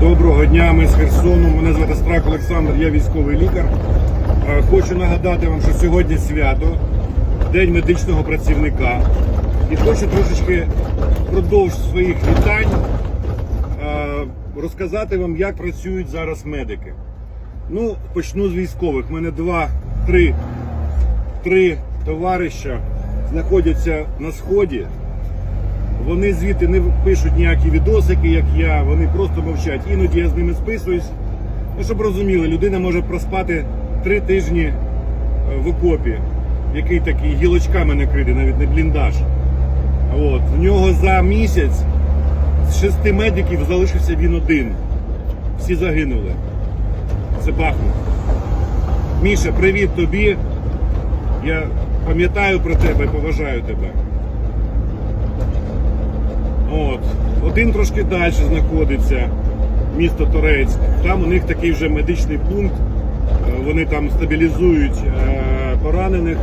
Доброго дня, ми з Херсону. Мене звати Страх Олександр, я військовий лікар. Е, Хочу нагадати вам, що сьогодні свято, День медичного працівника. І хочу трошечки впродовж своїх вітань е, розказати вам, як працюють зараз медики. Ну, почну з військових. У мене два, три, три товариша знаходяться на сході. Вони звідти не пишуть ніякі відосики, як я, вони просто мовчать. Іноді я з ними списуюсь. Ну, щоб розуміли, людина може проспати три тижні е, в окопі, який такий гілочками накритий, навіть не бліндаж. От. В нього за місяць з шести медиків залишився він один. Всі загинули. Це Бахмут. Міша, привіт тобі. Я пам'ятаю про тебе і поважаю тебе. От. Один трошки далі знаходиться, місто Торецьк. Там у них такий вже медичний пункт. Е, Вони там стабілізують е, поранених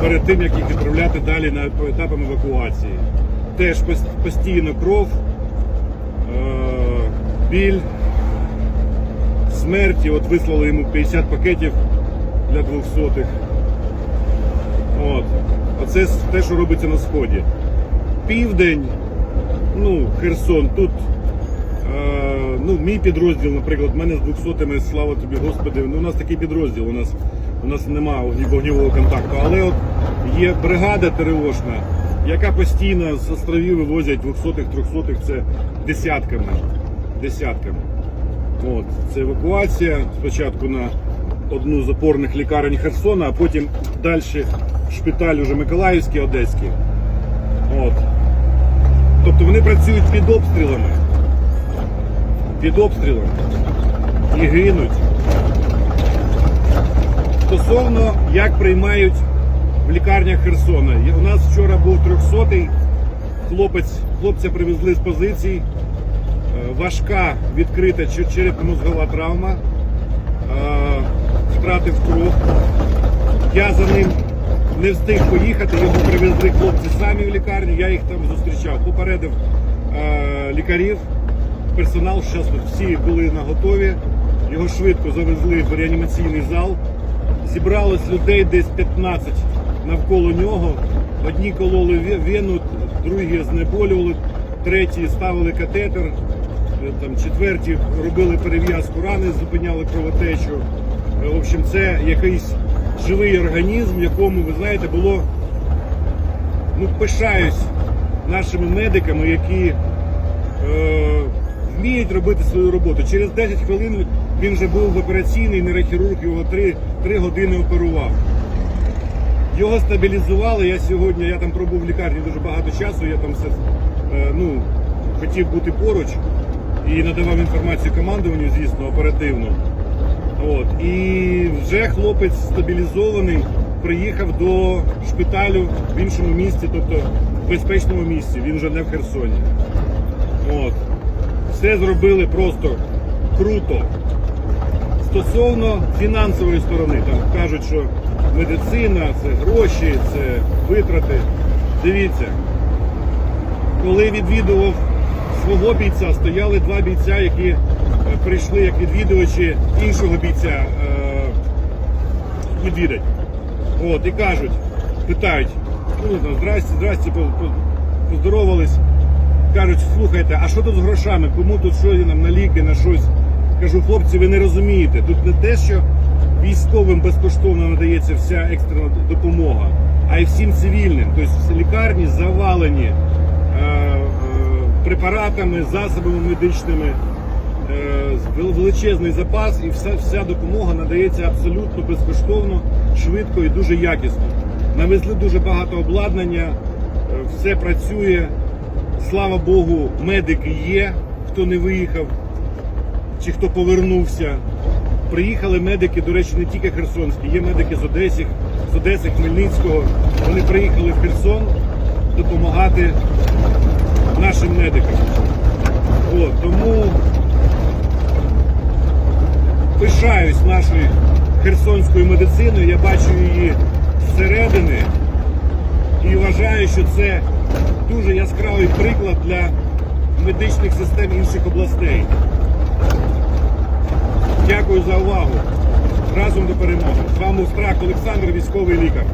перед тим, як їх відправляти далі на по етапам евакуації. Теж постійно кров, е, біль, смерті. От вислали йому 50 пакетів для 200-х. От. Оце те, що робиться на сході. Південь, ну, Херсон, тут е, ну, мій підрозділ, наприклад, в мене з 200-ми, слава тобі, Господи, ну, у нас такий підрозділ, у нас, у нас немає вогні- вогневого контакту, але от є бригада ТРОшна, яка постійно з островів вивозять 200-х, 300-х, це десятками. Десятками. От, це евакуація спочатку на одну з опорних лікарень Херсона, а потім далі шпиталь уже Миколаївський, Одеський. От. Тобто вони працюють під обстрілами. Під обстрілами. І гинуть. Стосовно як приймають в лікарнях Херсона. У нас вчора був 300-й. Хлопець, хлопця привезли з позицій. Е, Важка відкрита чер- черепно-мозгова травма. Е, Втратив кров. Я за ним не встиг поїхати, його привезли хлопці самі в лікарню, я їх там зустрічав, попередив е, лікарів, персонал, зараз всі були на готові. Його швидко завезли в реанімаційний зал. Зібралось людей десь 15 навколо нього. Одні кололи вену, другі знеболювали, треті ставили катетер, е, там, четверті робили перев'язку рани, зупиняли кровотечу. Е, В общем, це якийсь живий організм, якому, ви знаєте, було ну, пишаюсь нашими медиками, які е, вміють робити свою роботу. Через 10 хвилин він вже був в операційній нейрохірург, його 3, 3 години оперував. Його стабілізували. Я сьогодні, я там пробув в лікарні дуже багато часу, я там все е, ну, хотів бути поруч і надавав інформацію командуванню, звісно, оперативно. От. І вже хлопець стабілізований, приїхав до шпиталю в іншому місці, тобто в безпечному місці. Він вже не в Херсоні. От. Все зробили просто круто. Стосовно фінансової сторони, там кажуть, що медицина це гроші, це витрати. Дивіться, коли відвідував свого бійця, стояли два бійця, які прийшли як відвідувачі іншого бійця е, відвідать. От, і кажуть, питають, ну, здрасте, по- по- поздоровались. Кажуть, слухайте, а що тут з грошами? Кому тут що нам на ліки, на щось? Кажу, хлопці, ви не розумієте. Тут не те, що військовим безкоштовно надається вся екстрена допомога, а й всім цивільним. Тобто лікарні завалені е, е, препаратами, засобами медичними, е, величезний запас, і вся, вся допомога надається абсолютно безкоштовно, швидко і дуже якісно. Навезли дуже багато обладнання, е, все працює. Слава Богу, медики є, хто не виїхав чи хто повернувся. Приїхали медики, до речі, не тільки херсонські, є медики з Одесі, з Одеси, Хмельницького. Вони приїхали в Херсон допомагати нашим медикам. От, тому пишаюсь нашою херсонською медициною, я бачу її зсередини і вважаю, що це дуже яскравий приклад для медичних систем інших областей. Дякую за увагу. Разом до перемоги. З вами Устрак Олександр, військовий лікар.